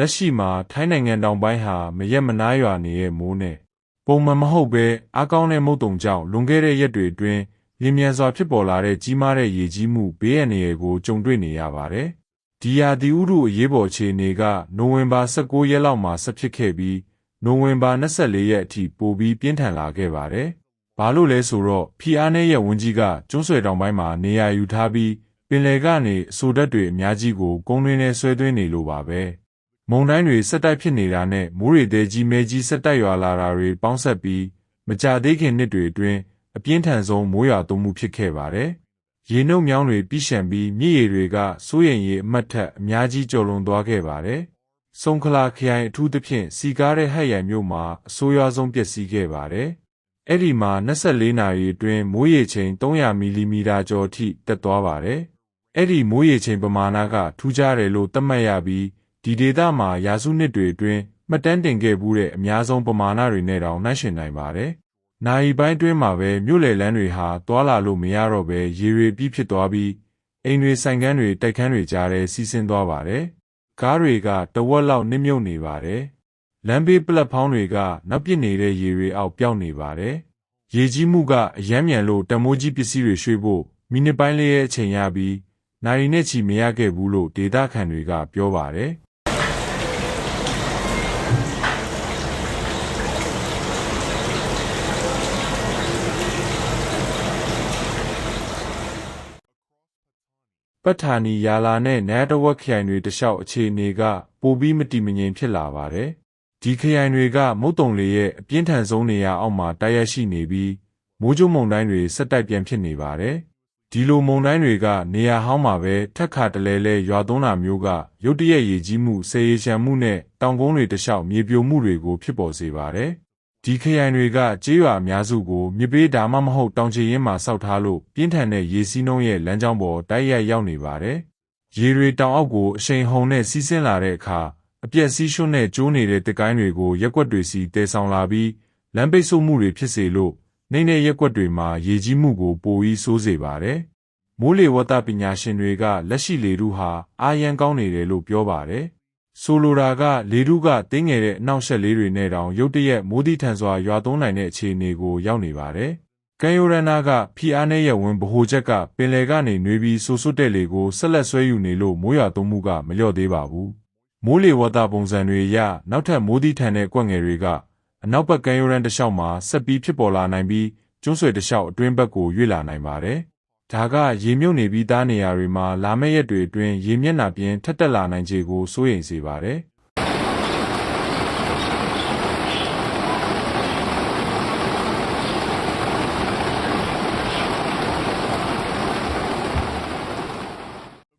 လက်ရှိမှာထိုင်းနိုင်ငံတောင်ပိုင်းဟာမရက်မနားရွာနေတဲ့မိုးနဲ့ပုံမှန်မဟုတ်ပဲအားကောင်းတဲ့မုတ်တုံကြောင့်လွန်ခဲ့တဲ့ရက်တွေအတွင်းလင်းမြန်စွာဖြစ်ပေါ်လာတဲ့ကြီးမားတဲ့ရေကြီးမှုဘေးအန္တရာယ်ကိုကြုံတွေ့နေရပါတယ်။ဒီယာဒီဥရုအရေးပေါ်အခြေအနေကနိုဝင်ဘာ16ရက်လောက်မှာဆက်ဖြစ်ခဲ့ပြီးနိုဝင်ဘာ24ရက်အထိပိုပြီးပြင်းထန်လာခဲ့ပါတယ်။ဘာလို့လဲဆိုတော့ဖီအားနဲ့ရဲ့ဝန်းကြီးကကျွန်းဆွယ်တောင်ပိုင်းမှာနေရာယူထားပြီးပင်လယ်ကနေအဆိုဓာတ်တွေအများကြီးကိုကုန်းတွင်းနဲ့ဆွဲသွင်းနေလို့ပါပဲ။ မုန်တိုင်းတွေဆက်တိုက်ဖြစ်နေတာနဲ့မိုးရေသေးကြီးမဲကြီးဆက်တိုက်ရွာလာတာတွေပေါင်းဆက်ပြီးမကြသေးခင်နှစ်တွေအတွင်းအပြင်းထန်ဆုံးမိုးရွာသွန်းမှုဖြစ်ခဲ့ပါတယ်။ရေနှုတ်မြောင်းတွေပြည့်ရှံပြီးမြစ်ရေတွေကစိုးရိမ်ရေအမှတ်ထက်အများကြီးကျော်လွန်သွားခဲ့ပါတယ်။ဆုံခလာခရိုင်အထူးသဖြင့်စီကားတဲ့ဟက်ရိုင်မြို့မှာအဆိုးရွားဆုံးပျက်စီးခဲ့ပါတယ်။အဲ့ဒီမှာ24နာရီအတွင်းမိုးရေချိန်300မီလီမီတာကျော်အထိတက်သွားပါတယ်။အဲ့ဒီမိုးရေချိန်ပမာဏကထူးခြားတယ်လို့သတ်မှတ်ရပြီး ဒီဒေသမှာရာစုနှစ်တွေအတွင်းမှတ်တမ်းတင်ခဲ့မှုတဲ့အများဆုံးပမာဏတွေနဲ့တောင်နှိုင်းယှဉ်နိုင်ပါတယ်။နိုင်ပိုင်းတွင်းမှာပဲမြို့လေလန်းတွေဟာတွာလာလို့မရတော့ပဲရေတွေပြီးဖြစ်သွားပြီးအိမ်တွေဆိုင်ကန်းတွေတိုက်ခန်းတွေကြားထဲစီးဆင်းသွားပါတယ်။ကားတွေကတဝက်လောက်နစ်မြုပ်နေပါတယ်။လမ်းဘေးပလက်ဖောင်းတွေကနောက်ပြစ်နေတဲ့ရေတွေအောက်ပြောင်းနေပါတယ်။ရေကြီးမှုကအယမ်းမြန်လို့တမိုးကြီးပစ္စည်းတွေရွှေ့ဖို့မိနစ်ပိုင်းလေးရဲ့အချိန်ရပြီးနိုင်နဲ့ချီမရခဲ့ဘူးလို့ဒေသခံတွေကပြောပါတယ်။ ပဋ္ဌာနီယာလာနဲ့နန်းတဝက်ခရိုင်တွေတလျှောက်အခြေအနေကပိုပြီးမတည်မငြိမ်ဖြစ်လာပါတယ်။ဒီခရိုင်တွေကမုတ်တုံလေရဲ့အပြင်းထန်ဆုံးနေရာအောက်မှာတိုက်ရိုက်ရှိနေပြီးမိုးကြိုးမုန်တိုင်းတွေဆက်တိုက်ပြန်ဖြစ်နေပါတယ်။ဒီလိုမုန်တိုင်းတွေကနေရာဟောင်းမှာပဲထက်ခါတလဲလဲရွာသွန်းတာမျိုးကရုတ်တရက်ရေကြီးမှုဆေးရရှမ်းမှုနဲ့တောင်ကုန်းတွေတလျှောက်မြေပြိုမှုတွေကိုဖြစ်ပေါ်စေပါတယ်။ ဒီခရိုင်တွေကကြေးရွာအများစုကိုမြစ်ပေးဒါမှမဟုတ်တောင်ချေရင်မှာစောက်ထားလို့ပြင်းထန်တဲ့ရေစီးနှုံးရဲ့လမ်းကြောင်းပေါ်တိုက်ရိုက်ရောက်နေပါတယ်။ရေတွေတောင်အောက်ကိုအရှိန်ဟုန်နဲ့စီးဆင်းလာတဲ့အခါအပြက်စီးရွှွနဲ့ကျိုးနေတဲ့တကိုင်းတွေကိုရက်ွက်တွေစီတဲဆောင်လာပြီးလမ်းပိတ်ဆို့မှုတွေဖြစ်စေလို့နှိမ့်တဲ့ရက်ွက်တွေမှာရေကြီးမှုကိုပိုပြီးဆိုးစေပါတယ်။မိုးလေဝသပညာရှင်တွေကလက်ရှိလေထုဟာအာရန်ကောင်းနေတယ်လို့ပြောပါတယ်။ ဆိုလိုတာကလေထုကတင်းငယ်တဲ့အနောက်ရှက်လေးတွေနဲ့တောင်ရုတ်တရက်မိုးတိထန်စွာရွာသွန်းနိုင်တဲ့အခြေအနေကိုရောက်နေပါတယ်။ကံယိုရနာကဖီအားနဲ့ရဝင်ဗဟိုချက်ကပင်လယ်ကနေနှွေးပြီးဆူဆွတ်တဲ့လေကိုဆက်လက်ဆွဲယူနေလို့မိုးရွာသွန်းမှုကမလျော့သေးပါဘူး။မိုးလေဝသပုံစံတွေအရနောက်ထပ်မိုးတိထန်တဲ့ကွက်ငယ်တွေကအနောက်ဘက်ကံယိုရန်တစ်လျှောက်မှာဆက်ပြီးဖြစ်ပေါ်လာနိုင်ပြီးကျွန်းဆွယ်တစ်လျှောက်အတွင်းဘက်ကိုရွေ့လာနိုင်ပါတယ်။ ဒါကရေမြုပ်နေပြီးသားနေရာတွေမှာလာမယ့်ရက်တွေအတွင်းရေမျက်နှာပြင်ထက်တက်လာနိုင်ခြေကိုစိုးရိမ်စေပါတယ်။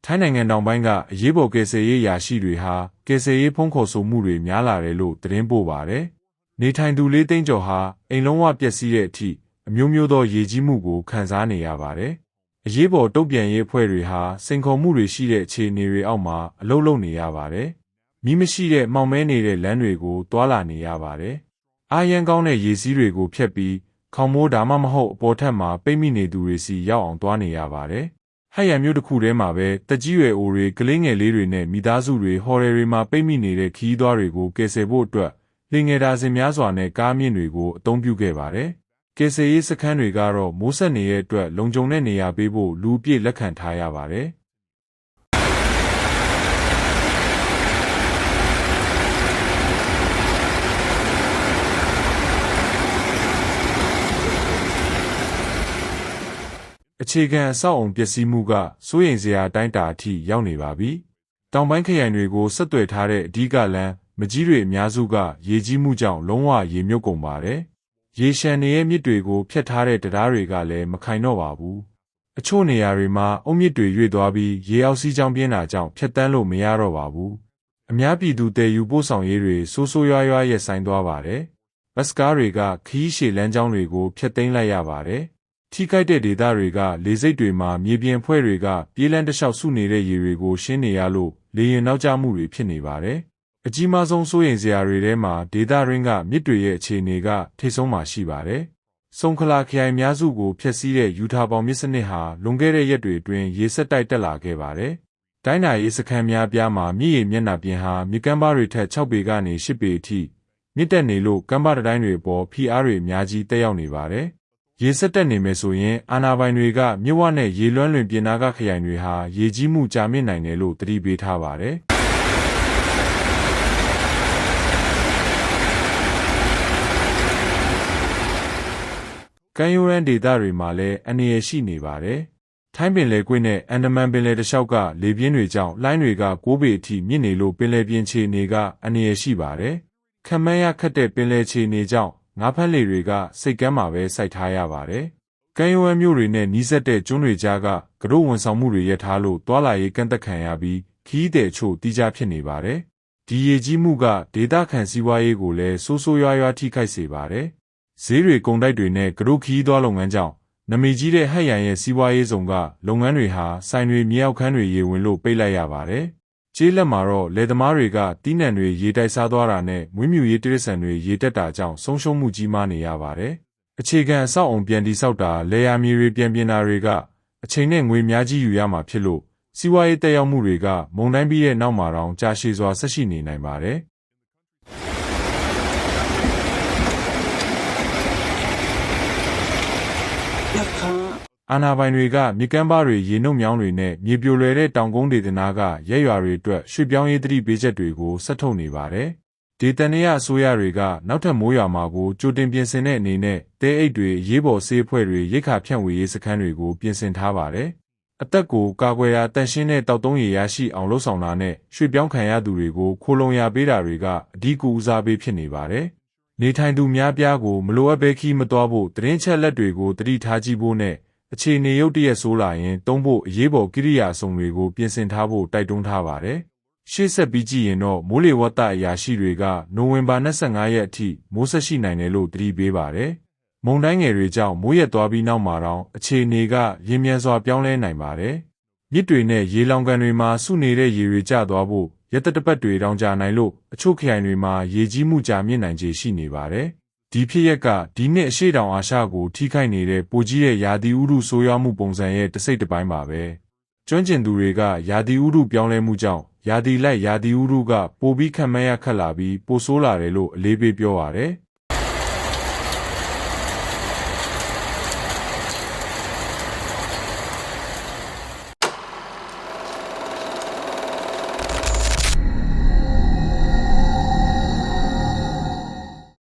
ထိုင်းနိုင်ငံတောင်ပိုင်းကအရေးပေါ်ကယ်ဆယ်ရေးရာရှိတွေဟာကယ်ဆယ်ရေးဖုံးခေါ်ဆိုမှုတွေများလာတယ်လို့သတင်းပို့ပါတယ်။နေထိုင်သူလေးသိန်းကျော်ဟာအိမ်လုံးဝပျက်စီးတဲ့အထိအမျိုးမျိုးသောရေကြီးမှုကိုခံစားနေရပါတယ်။ အရေးပေါ်တုံ့ပြန်ရေးအဖွဲ့တွေဟာစိန်ခေါ်မှုတွေရှိတဲ့အခြေအနေတွေအောက်မှာအလုပ်လုပ်နေရပါတယ်။မိမရှိတဲ့မှောင်မဲနေတဲ့လမ်းတွေကိုတွာလာနေရပါတယ်။အာရန်ကောင်းတဲ့ရေစီးတွေကိုဖျက်ပြီးခေါင်မိုးဒါမှမဟုတ်အပေါ်ထပ်မှာပိတ်မိနေသူတွေစီရောက်အောင်တွားနေရပါတယ်။ဟက်ရံမျိုးတစ်ခုထဲမှာပဲတက်ကြီးရွယ်အိုတွေကလေးငယ်လေးတွေနဲ့မိသားစုတွေဟော်တယ်တွေမှာပိတ်မိနေတဲ့ခီးသွွားတွေကိုကယ်ဆယ်ဖို့အတွက်လင်ငယ်တာစင်များစွာနဲ့ကားမြင့်တွေကိုအသုံးပြုခဲ့ပါတယ်။ ကယ်ဆယ်ရေးစခန်းတွေကတော့မိုးဆက်နေတဲ့အတွက်လုံခြုံတဲ့နေရာပေးဖို့လူအပြည့်လက်ခံထားရပါတယ်။အခြေခံအဆောက်အုံပျက်စီးမှုကစိုးရိမ်စရာအတိုင်းအတာအထိရောက်နေပါပြီ။တောင်ပိုင်းခရိုင်တွေကိုဆက်သွယ်ထားတဲ့အဓိကလမ်းမကြီးတွေအများစုကရေကြီးမှုကြောင့်လုံးဝရေမြုပ်ကုန်ပါတယ်။ ရေရှမ်းနေရဲ့မြစ်တွေကိုဖျက်ထားတဲ့တရားတွေကလည်းမခိုင်တော့ပါဘူး။အချို့နေရာတွေမှာအုံမြစ်တွေရွေ့သွားပြီးရေအောက်စီးကြောင်းပြင်းတာကြောင့်ဖြတ်တန်းလို့မရတော့ပါဘူး။အများပြည်သူတည်ယူပို့ဆောင်ရေးတွေဆိုးဆိုးရွားရွားရဲ့ဆိုင်သွားပါတယ်။ဘတ်စကားတွေကခီးရှည်လမ်းကြောင်းတွေကိုဖျက်သိမ်းလိုက်ရပါတယ်။ထိခိုက်တဲ့ဒေသတွေကလေစိတ်တွေမှာမြေပြင်ဖွဲ့တွေကပြေးလန်းတလျှောက်စုနေတဲ့ရေတွေကိုရှင်းနေရလို့လေရင်နောက်ကျမှုတွေဖြစ်နေပါတယ်။ အကြီးမားဆုံးစိုးရိမ်စရာတွေထဲမှာဒေသရင်းကမြစ်တွေရဲ့အခြေအနေကထိတ်ဆုံးမှာရှိပါတယ်။စုံခလာခရိုင်များစုကိုဖျက်ဆီးတဲ့ယူထာပေါင်မြစ်စနစ်ဟာလွန်ခဲ့တဲ့ရက်တွေအတွင်းရေဆက်တိုက်တက်လာခဲ့ပါတယ်။တိုင်းနာရေးစခန်းများပြားမှာမြစ်ရေမျက်နှာပြင်ဟာမြစ်ကမ်းပါးတွေထက်6ပေကနေ10ပေအထိမြင့်တက်နေလို့ကမ်းပါးတစ်တိုင်းတွေပေါ်ဖိအားတွေအများကြီးတက်ရောက်နေပါတယ်။ရေဆက်တက်နေမယ်ဆိုရင်အာနာပိုင်တွေကမြစ်ဝနဲ့ရေလွှမ်းလွင်ပြင်နာကခရိုင်တွေဟာရေကြီးမှုကြာမြင့်နိုင်တယ်လို့သတိပေးထားပါတယ်။ မ်းရိုးတန်းဒေသတွေမှာလည်းအနေရရှိနေပါတယ်။ထိုင်းပင်လယ်ကွေ့နဲ့အန်ဒမန်ပင်လယ်တစ်လျှောက်ကလေပြင်းတွေကြောင့်လှိုင်းတွေက6ပေအထိမြင့်နေလို့ပင်လယ်ပြင်ခြေအနေကအနေရရှိပါတယ်။ခံမန်းရခတ်တဲ့ပင်လယ်ခြေအနေကြောင့်ငါးဖက်လှေတွေကစိတ်ကမ်းမှာပဲစိုက်ထားရပါတယ်။ကမ်းရိုးတန်းမြို့တွေနဲ့နီးစပ်တဲ့ကျွန်းတွေကြားကကတို့ဝန်ဆောင်မှုတွေရပ်ထားလို့တွာလာရေးကန့်သက်ခံရပြီးခီးတဲ့ချို့တီးကြဖြစ်နေပါတယ်။ဒီရေကြီးမှုကဒေသခံစီးပွားရေးကိုလည်းဆိုးဆိုးရွားရွားထိခိုက်စေပါတယ်။ ဈေးတွေကုန်တိုက်တွေနဲ့ကရုခီးသွားလုပ်ငန်းကြောင့်နမီကြီးတဲ့ဟက်ရန်ရဲ့စီးပွားရေးဆောင်ကလုပ်ငန်းတွေဟာဆိုင်တွေမြေအောက်ခန်းတွေရေဝင်လို့ပိတ်လိုက်ရပါတယ်။ကျေးလက်မှာတော့လယ်သမားတွေကတီးနှံတွေရေတိုက်စားသွားတာနဲ့မွေးမြူရေးတိရစ္ဆာန်တွေရေတက်တာကြောင့်ဆုံးရှုံးမှုကြီးမားနေရပါတယ်။အခြေခံအဆောက်အုံပြန်တိဆောက်တာလယ်ယာမြေတွေပြန်ပြင်တာတွေကအချိန်နဲ့ငွေများကြီးယူရမှာဖြစ်လို့စီးပွားရေးတက်ရောက်မှုတွေကမုန်တိုင်းပြီးတဲ့နောက်မှာတောင်ကြာရှည်စွာဆက်ရှိနေနိုင်ပါတယ်။ အာနာပိုင်တွေကမြစ်ကမ်းပါးတွေရေနုတ်မြောင်းတွေနဲ့မြေပြိုလွယ်တဲ့တောင်ကုန်းဒေသနာကရက်ရွာတွေအတွက်ရွှေ့ပြောင်းရေးသတိပေးချက်တွေကိုဆက်ထုတ်နေပါတယ်။ဒေသနေရအစိုးရတွေကနောက်ထပ်မိုးရွာမှာကိုကြိုတင်ပြင်ဆင်တဲ့အနေနဲ့တဲအိတ်တွေရေးပေါ်ဆေးအဖွဲ့တွေရိတ်ခါဖြန့်ဝေရေးစခန်းတွေကိုပြင်ဆင်ထားပါတယ်။အသက်ကိုကာကွယ်ရာတန်ရှင်းတဲ့တောက်သုံးရည်ရရှိအောင်လှုပ်ဆောင်တာနဲ့ရွှေ့ပြောင်းခံရသူတွေကိုခိုလုံရပေးတာတွေကအဓိကဦးစားပေးဖြစ်နေပါတယ်။နေထိုင်သူများပြားကိုမလိုအပ်ဘဲခီးမသွားဖို့သတင်းချက်လက်တွေကိုတတိထားကြည့်ဖို့နဲ့ အခြေအနေရုတ်တရက်ဆိုးလာရင်တုံးဖို့အရေးပေါ်ကိရိယာအစုံတွေကိုပြင်ဆင်ထားဖို့တိုက်တွန်းထားပါတယ်။ရှေ့ဆက်ပြီးကြည့်ရင်တော့မိုးလေဝသအရာရှိတွေကနိုဝင်ဘာ25ရက်အထိမိုးဆက်ရှိနိုင်တယ်လို့သတိပေးပါတယ်။မုန်တိုင်းငယ်တွေကြောင့်မိုးရက်သွားပြီးနောက်မှာတော့အခြေအနေကရင်မြန်စွာပြောင်းလဲနိုင်ပါတယ်။မြစ်တွေနဲ့ရေလောင်ကန်တွေမှာစုနေတဲ့ရေတွေကျသွားဖို့ရက်သက်တပတ်တွေတောင်ကြာနိုင်လို့အချို့ခရိုင်တွေမှာရေကြီးမှုကြာမြင့်နိုင်ခြေရှိနေပါတယ်။ ဒီဖြစ်ရက်ကဒီနှစ်အရှိတောင်အာရှကိုထိခိုက်နေတဲ့ပိုကြီးတဲ့ရာသီဥတုဆိုးရွားမှုပုံစံရဲ့တစ်စိတ်တစ်ပိုင်းပါပဲ။ကျွမ်းကျင်သူတွေကရာသီဥတုပြောင်းလဲမှုကြောင့်ရာသီလိုက်ရာသီဥတုကပိုပြီးခံမရခက်လာပြီးပိုဆိုးလာတယ်လို့အလေးပေးပြောရတယ်။